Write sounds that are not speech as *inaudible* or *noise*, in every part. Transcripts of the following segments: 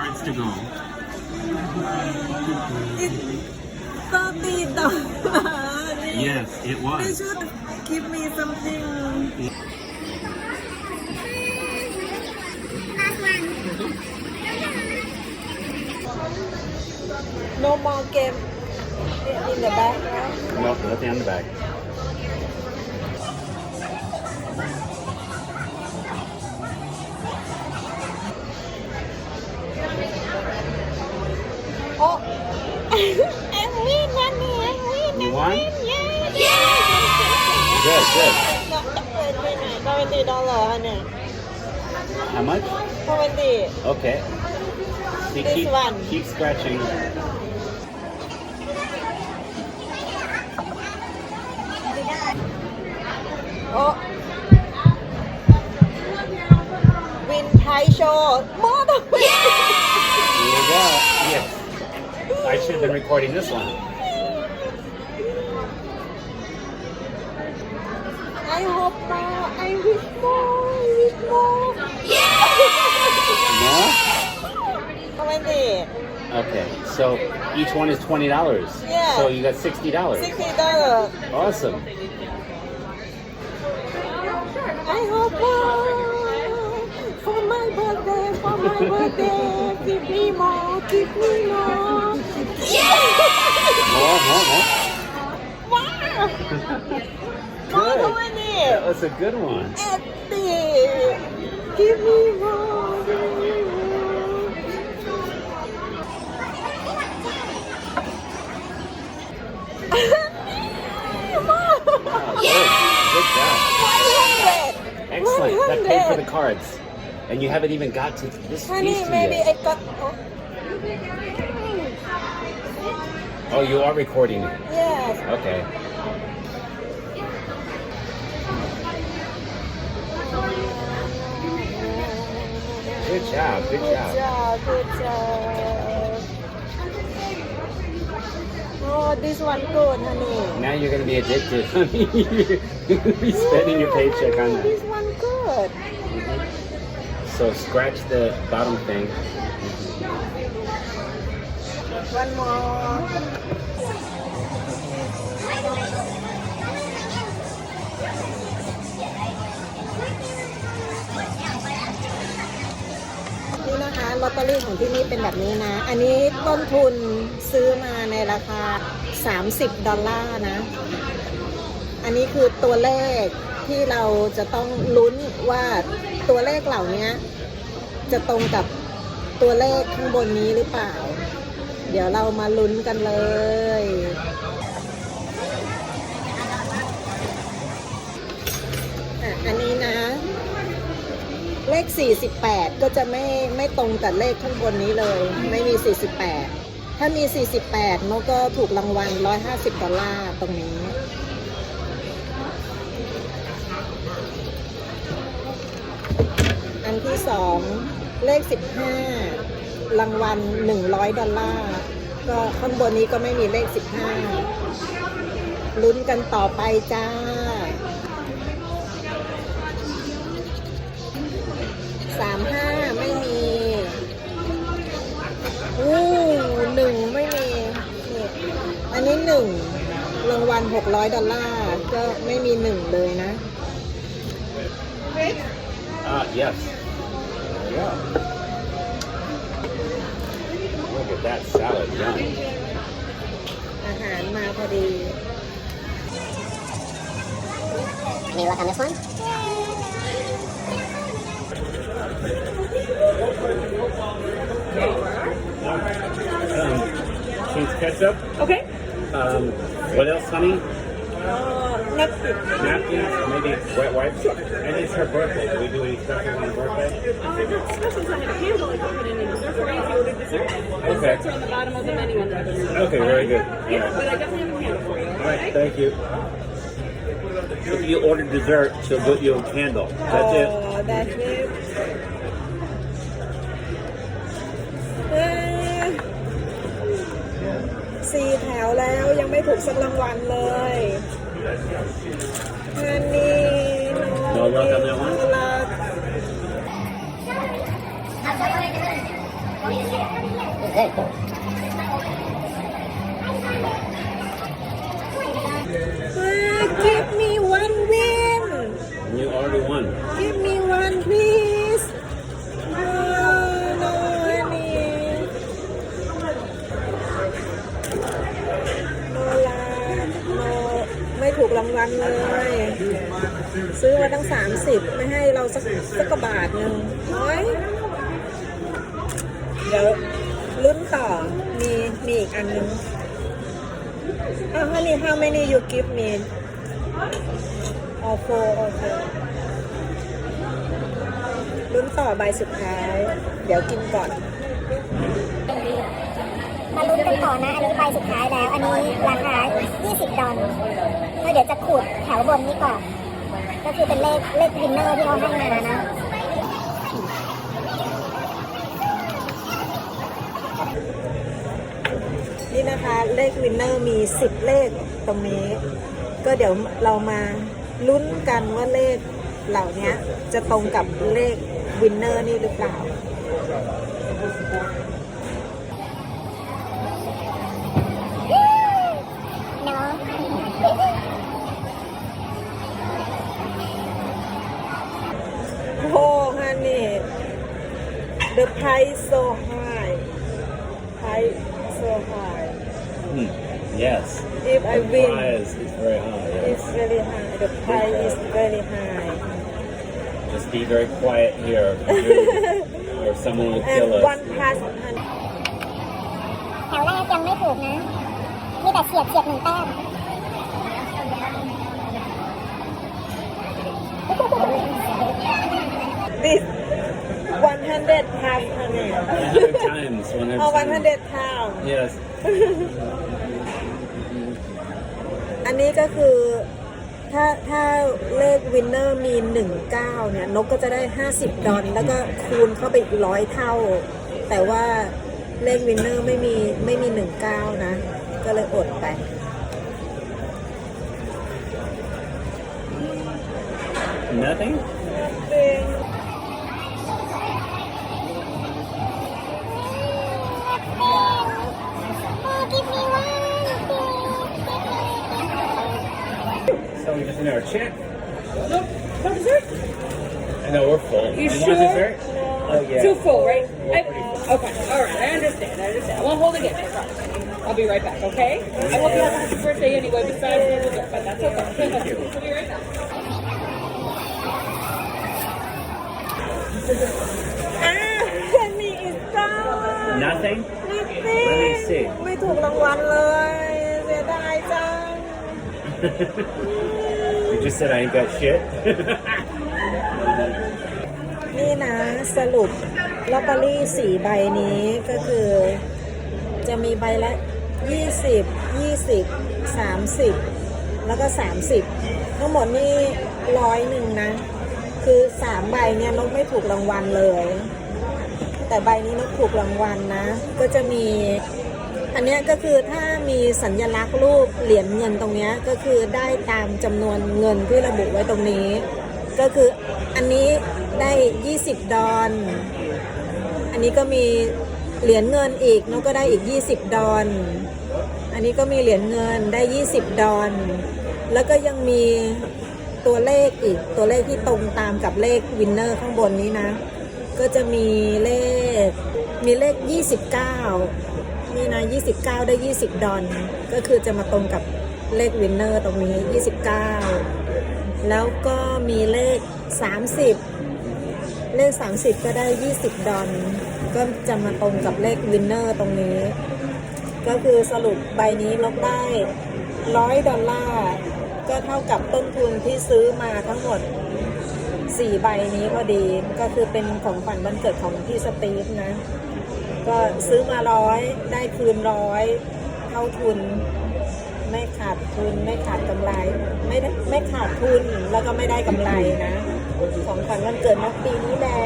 cards to go. It's thirty dollars. Yes, it They was. should give me something. No more game in the back, right? Nope, nothing on the back. Good, good. Seventy dollar, honey. How much? Seventy. Okay. See, This keep, one. keep scratching. Oh. Win Thai show. More than. Here you go. Yes. I should have been recording this one. I hope more. I wish more. I wish more. No? Seventy. Okay. So each one is twenty dollars. Yeah. So you got sixty dollars. Sixty dollar. Awesome. I hope more. For my birthday. For my birthday. Give me more. Give me more. More, more, more. Wow. More Good. money. That was a good one. Give me more. Give me more. Wow, good. Good job. Excellent. That paid for the cards. And you haven't even got to this Honey, two maybe I yet. got. Oh, Oh, you are recording it. yes. Okay. Good job. Good Good job. job. Good job. Oh, this one good, honey. Now you're gonna be addicted. *laughs* you're gonna be spending your paycheck on Oh, that. This one good. So scratch the bottom thing. One more. ลอตเตอรี่ของที่นี่เป็นแบบนี้นะ อันนี้ต้นทุนซื้อมาในราคา 30 ดอลลาร์นะ อันนี้คือตัวเลขที่เราจะต้องลุ้นว่าตัวเลขเหล่านี้จะตรงกับตัวเลขข้างบนนี้หรือเปล่า เดี๋ยวเรามาลุ้นกันเลยอันนี้นะ เลข 48 ก็จะไม่ไม่ตรงกับเลขข้างบนนี้เลย ไม่มี 48 ถ้ามี 48มันก็ถูกรางวัล 150 ดอลลาร์ตรงนี้ อันที่สองเลข 15 รางวัล 100 ดอลลาร์ ก็ข้างบนนี้ก็ไม่มีเลข 15 ลุ้นกันต่อไปจ้า อู้หนึ่งไม่มีนี่อันนี้หนึ่งรางวัลหกร้อยดอลลาร์ก็ไม่มีหนึ่งเลยนะ Ah, yes. There we go. Look at that salad done. อาหารมาพอดี Any luck on this one? needs ketchup. Okay. Um, what else, honey? Uh, napkins. Napkins, maybe wet wipes. And it's her birthday. Do we do any specials on her birthday? Uh, the specials I have candle like open and dessert for you if you dessert. Okay. On the bottom of the menu under the Okay, very good. Yeah, but I definitely have a candle for you. All right, thank you. If you order dessert, she'll put you a candle. That's oh, it. That's it. ไม่ถูกสักรางวัลเลยงานนี่นอนลาเฮ้ย ซื้อมาตั้ง30ไม่ให้เราสักสักกบาทหนึ่งน้อย เดี๋ยวลุ้นต่อ มีมีอีกอันนึงอ้าว honey how many you give me all four all four ลุ้นต่อใบสุดท้าย เดี๋ยวกินก่อนมาลุ้นกันต่อนะ อันนี้ใบสุดท้ายแล้ว อันนี้ราคา 20 ดอลแล้วเดี๋ยวจะขูดแถวบนนี้ก่อน ก็คือเป็นเลขเลขวินเนอร์ที่เขาให้มานะนี่นะคะเลขวินเนอร์มี 10 เลขตรงนี้ ก็เดี๋ยวเรามาลุ้นกันว่าเลขเหล่านี้จะตรงกับเลขวินเนอร์นี่หรือเปล่า the price so high price so high Hmm. Yes. if I The win prize is very high. yeah. it's very high the price is very high Just be very quiet here, *laughs* or someone will and kill us. one plus honey แถวแรกยังไม่ถูกนะ มีแต่เฉียดเฉียดหนึ่งแต้ม this 100 plus honey 100 times. 100 oh times. 100 pounds Yes. อันนี้ก็คือถ้าถ้าเลขวินเนอร์มี 19 เนี่ย นกก็จะได้ 50 ดอลแล้วก็คูณเข้าไปอีกร้อยเท่า แต่ว่าเลขวินเนอร์ไม่มีไม่มี 19 นะ ก็เลยอดไป Nothing? So we just need our check. No, no dessert? I know we're full. You Did sure? dessert? Oh yeah. Too full, right? I, okay, all right. I understand. I understand. I won't hold against you. I'll be right back. Okay? I won't be having happy birthday anyway. Besides but that's okay. Thank you. I'll be right back. Ah, Penny is gone Nothing? nothing Let me see. ถูกรางวัลเลยเสียดายจัง you just said I ain't got shit. นี่นะสรุปลอตเตอรี่สี่ใบนี้ก็คือ จะมีใบละ20 20 30แล้วก็30ทั้งหมดนี่ร้อยหนึ่งนะ คือสามใบเนี่ยนกไม่ถูกรางวัลเลย แต่ใบนี้นกถูกรางวัลนะ ก็จะมี อันนี้ก็คือถ้ามีสัญลักษณ์รูปเหรียญเงินตรงนี้ก็คือได้ตามจำนวนเงินที่ระบุไว้ตรงนี้ ก็คืออันนี้ได้ 20 ดอลอันนี้ก็มีเหรียญเงินอีกนกก็ได้อีก 20 ดอลอันนี้ก็มีเหรียญเงินได้ 20 ดอลแล้วก็ยังมีตัวเลขอีกตัวเลขที่ตรงตามกับเลขวินเนอร์ข้างบนนี้นะ ก็จะมีเลขมีเลข 29 นี่นะ 29 ได้ 20 ดอลก็คือจะมาตรงกับเลขวินเนอร์ตรงนี้ 29 แล้วก็มีเลข 30 เลข 30 ก็ได้ 20 ดอลก็จะมาตรงกับเลขวินเนอร์ตรงนี้ ก็คือสรุปใบนี้ลบได้100ดอลลาร์ ก็เท่ากับต้นทุนที่ซื้อมาทั้งหมด 4 ใบนี้พอดี ก็คือเป็นของขวัญวันเกิดของพี่สตีฟนะ ก็ซื้อมาร้อยได้คืนร้อยเท่าทุน ไม่ขาดทุนไม่ขาดกำไร ไม่ได้ไม่ขาดทุนแล้วก็ไม่ได้กำไรนะของขวัญวันเกิดนกปีนี้แหละ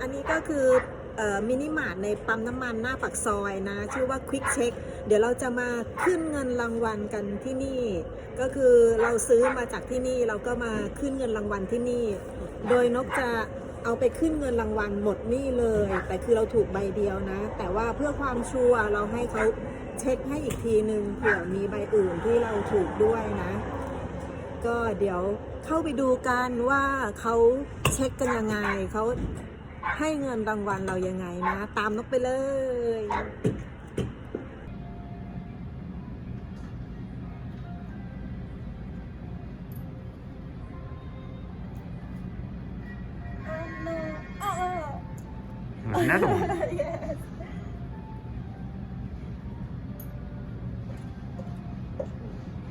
อันนี้ก็คือมินิมาร์ทในปั๊มน้ำมันหน้าปากซอยนะ ชื่อว่า Quick Check เดี๋ยวเราจะมาขึ้นเงินรางวัลกันที่นี่ ก็คือเราซื้อมาจากที่นี่เราก็มาขึ้นเงินรางวัลที่นี่ โดยนกจะ เอาไปขึ้นเงินรางวัลหมดนี่เลย แต่คือเราถูกใบเดียวนะ แต่ว่าเพื่อความชัวร์เราให้เขาเช็คให้อีกทีหนึ่งเผื่อมีใบอื่นที่เราถูกด้วยนะ ก็เดี๋ยวเข้าไปดูกันว่าเขาเช็คกันยังไงเขาให้เงินรางวัลเรายังไงนะ ตามนกไปเลย Another *laughs* one. yes.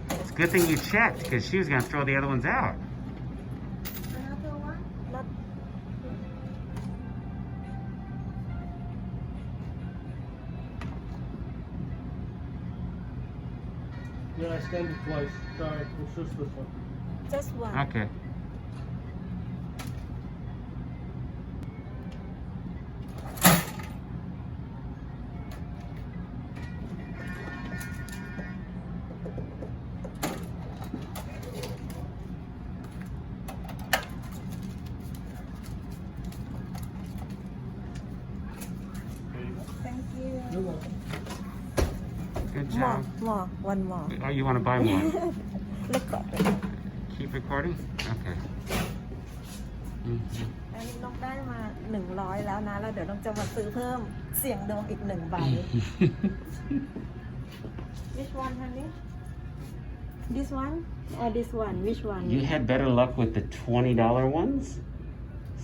It's a good thing you checked because she was going to throw the other ones out. Another one? Not Yeah, I scanned it twice. Sorry, it's just this one. just one. Okay. one more. Oh, you want to buy more? *laughs* Record. Keep recording? Okay. Mhm. อันนี้นกได้มาหนึ่งร้อยแล้วนะ แล้วเดี๋ยวนกจะมาซื้อเพิ่มเสี่ยงดวงอีกหนึ่งใบ *laughs* Which one honey This one or this one Which one you had better luck with the $20 ones.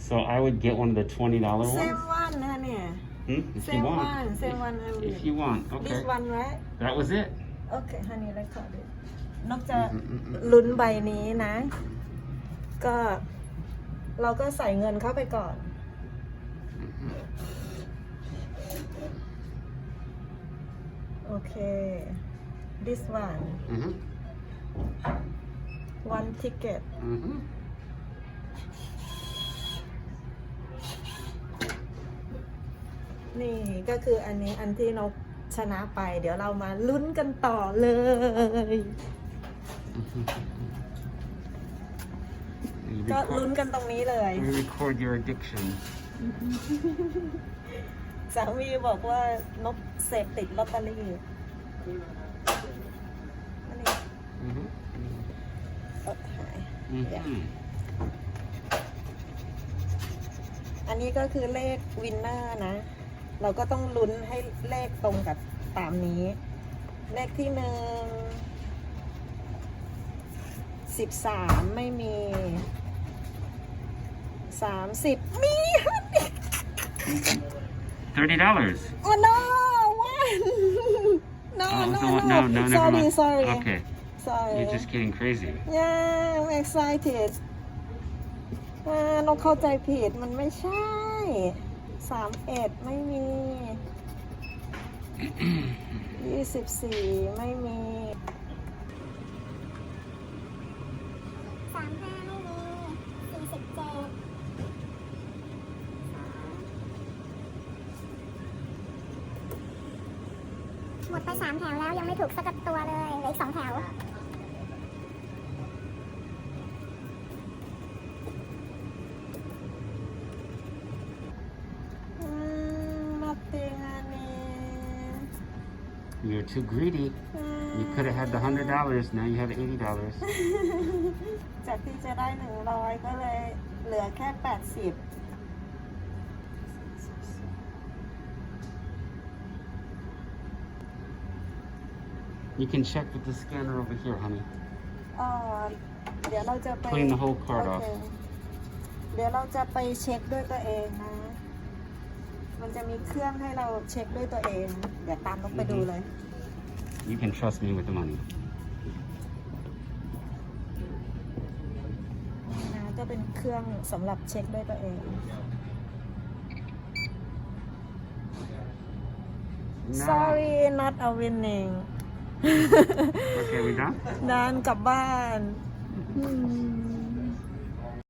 So I would get one of the $20 Same ones. one นะเนี่ย Hmm? If you Same want. one Same one I will If you want. This Okay. one right That was it. Okay honey record it นกจะอืมอืมอืมลุ้นใบนี้นะ ก็เราก็ใส่เงินเข้าไปก่อน โอเค this one Mhm. one ticket Mhm. นี่ก็คืออันนี้อันที่นก ชนะไป เดี๋ยวเรามาลุ้นกันต่อเลย You ก็ record- ลุ้นกันตรงนี้เลย We record your addiction. สามีบอกว่านกเสพติดลอตเตอรี่อันนี้ Mhm. เออหาย Mhm. อันนี้ก็คือเลขวินเนอร์นะ เราก็ต้องลุ้นให้เลขตรงกับตามนี้ เลขที่หนึ่งสิบสามไม่มีสามสิบมี Thirty dollars. oh no one no Oh, no so- no, no, no, never sorry mind. sorry Okay, sorry you're just getting crazy. yeah I'm excited อ่านกเข้าใจผิดมันไม่ใช่ สามเอ็ดไม่มียี่สิบสี่ไม่มีสามห้าไม่มีสี่สิบเจ็ดหมดไปสามแถวแล้วยังไม่ถูกสักตัวเลยเหลืออีกสองแถว You're too greedy. You could have had the hundred dollars. Now you have eighty dollars. *laughs* จากที่จะได้หนึ่งร้อยก็เลยเหลือแค่แปดสิบ You can check with the scanner over here, honey. เอ่อเดี๋ยวเราจะไป Clean the whole card โอ off. เคเดี๋ยวเราจะไปเช็คด้วยตัวเองนะ มันจะมีเครื่องให้เราเช็คด้วยตัวเอง เดี๋ยวตามลงไปดูเลย You can trust me with the money. นะก็เป็นเครื่องสำหรับเช็คด้วยตัวเอง No. sorry not a winning Okay, we done? นานกลับบ้านอืม